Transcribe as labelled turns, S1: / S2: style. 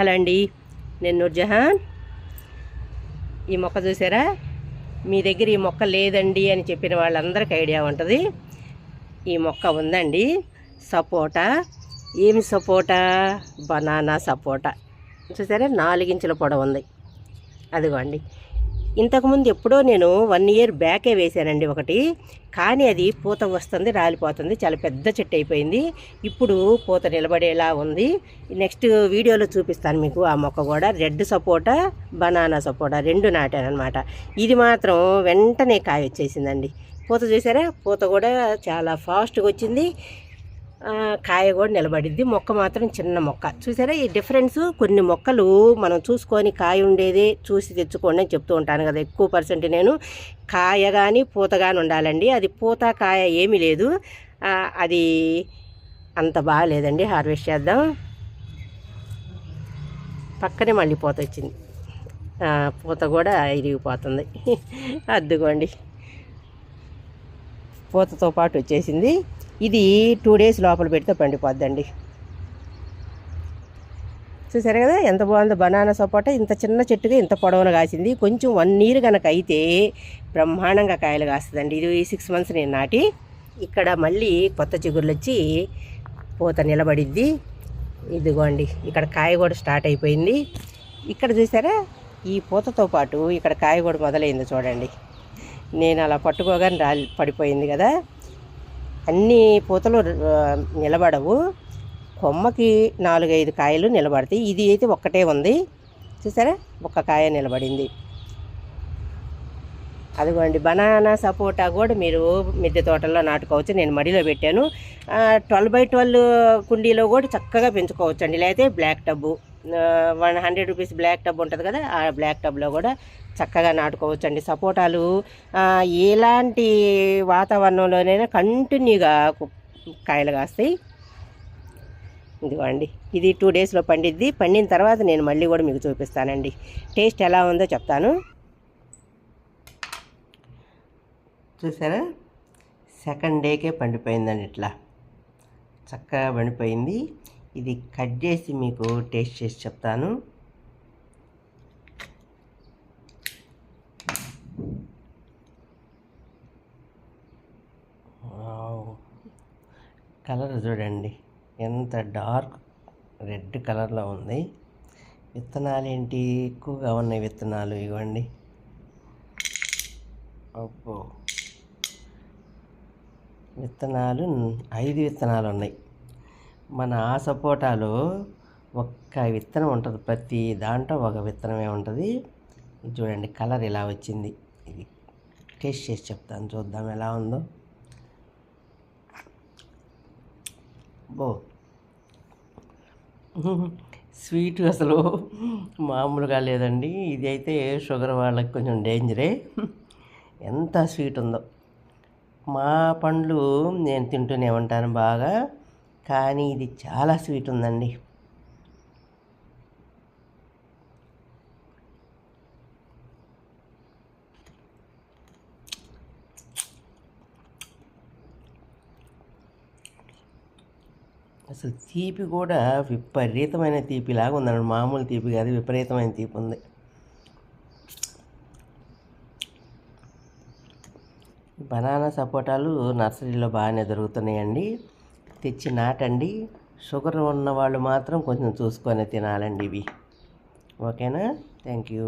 S1: Hello అండి నేను నూర్జహాన్ ఈ మొక్క చూసారా? మీ దగ్గర ఈ మొక్క లేదండి అని చెప్పిన వాళ్ళందరికీ ఐడియా ఉంటుంది. ఈ మొక్క ఉందండి. సపోటా. ఏమి సపోటా? బనానా సపోటా. చూసారా? నాలుగించుల పొడవు ఉంది అదిగోండి. ఇంతకుముందు ఎప్పుడో నేను వన్ ఇయర్ బ్యాకే వేశానండి ఒకటి. కానీ అది పూత వస్తుంది రాలిపోతుంది చాలా పెద్ద చెట్టు అయిపోయింది. ఇప్పుడు పూత నిలబడేలా ఉంది. నెక్స్ట్ వీడియోలో చూపిస్తాను మీకు ఆ మొక్క కూడా. రెడ్ సపోటా బనానా సపోటా రెండు నాటానమాట ఇది మాత్రం వెంటనే కాయ వచ్చేసిందండి. పూత చూసారా? పూత కూడా చాలా ఫాస్ట్గా వచ్చింది. కాయ కూడా నిలబడిద్ది. మొక్క మాత్రం చిన్న మొక్క. చూసారా ఈ డిఫరెన్స్ కొన్ని మొక్కలు మనం చూసుకొని కాయ ఉండేది చూసి తెచ్చుకోండి అని చెప్తూ ఉంటాను కదా. ఎక్కువ పర్సెంట్ నేను కాయ కానీ పూత కానీ ఉండాలండి. అది పూత కాయ ఏమీ లేదు. అది అంత బాగాలేదండి. హార్వెస్ట్ చేద్దాం. పక్కనే మళ్ళీ పూత వచ్చింది. పూత కూడా ఇరిగిపోతుంది. అద్దుకోండి. పూతతో పాటు వచ్చేసింది. ఇది టూ డేస్ లోపల పెడితే పండిపోద్దండి. చూసారు కదా ఎంత బాగుందో బనానా సపోటా ఇంత చిన్న చెట్టుగా ఇంత పొడవున కాసింది. కొంచెం వన్ ఇయర్ కనుక అయితే బ్రహ్మాండంగా కాయలు కాస్తుందండి. ఇది సిక్స్ మంత్స్ నేను నాటి ఇక్కడ మళ్ళీ కొత్త చిగుర్లు వచ్చి పూత నిలబడిద్ది. ఇదిగోండి ఇక్కడ కాయ కూడా స్టార్ట్ అయిపోయింది. ఇక్కడ చూసారా ఈ పూతతో పాటు ఇక్కడ కాయ కూడా మొదలైంది చూడండి. నేను అలా పట్టుకోగానే రాలి పడిపోయింది కదా. అన్ని పూతలు నిలబడవు. కొమ్మకి నాలుగైదు కాయలు నిలబడతాయి. ఇది అయితే ఒక్కటే ఉంది. చూసారా? ఒక్క కాయ నిలబడింది. అదిగోండి బనానా సపోటా కూడా మీరు మిద్దె తోటల్లో నాటుకోవచ్చు. నేను మడిలో పెట్టాను. ట్వెల్వ్ బై ట్వెల్వ్ కుండీలో కూడా చక్కగా పెంచుకోవచ్చు అండి లేకపోతే black tub. One hundred rupees black tub ఉంటుంది కదా ఆ బ్లాక్ టబ్లో కూడా చక్కగా నాటుకోవచ్చు అండి సపోటాలు ఎలాంటి వాతావరణంలోనైనా కంటిన్యూగా కు- కాయలు కాస్తాయి. ఇదిగోండి ఇది టూ డేస్లో పండిద్ది. పండిన తర్వాత నేను మళ్ళీ కూడా మీకు చూపిస్తానండి. టేస్ట్ ఎలా ఉందో చెప్తాను. చూసారా? సెకండ్ డేకే పండిపోయిందండి ఇట్లా. చక్కగా పండిపోయింది. ఇది కట్ చేసి మీకు టేస్ట్ చేసి చెప్తాను. కలర్ చూడండి. ఎంత డార్క్ రెడ్ కలర్లో ఉంది. విత్తనాలు ఏంటి? ఎక్కువగా ఉన్నాయి విత్తనాలు ఇవ్వండి. అబ్బో. విత్తనాలు ఐదు విత్తనాలు ఉన్నాయి. మన ఆ సపోటాలో ఒక్క విత్తనం ఉంటుంది. ప్రతి దాంట్లో ఒక విత్తనమే ఉంటుంది. చూడండి కలర్ ఇలా వచ్చింది. ఇది టేస్ట్ చేసి చెప్తాను. చూద్దాం ఎలా ఉందో. బో. స్వీట్ అసలు మామూలుగా లేదండి. ఇది అయితే షుగర్ వాళ్ళకి కొంచెం డేంజరే. ఎంత స్వీట్ ఉందో. మా పండ్లు నేను తింటూనే ఉంటాను బాగా. కానీ ఇది చాలా స్వీట్ ఉందండి. అసలు తీపి కూడా విపరీతమైన తీపిలాగా ఉందండి. మామూలు తీపి కాదు విపరీతమైన తీపి ఉంది. బనానా సపోటాలు నర్సరీలో బాగానే దొరుకుతున్నాయండి. తెచ్చి నాటండి షుగర్ ఉన్న వాళ్ళు మాత్రం కొంచెం చూసుకొని తినాలండి ఇవి. ఓకేనా? Thank you.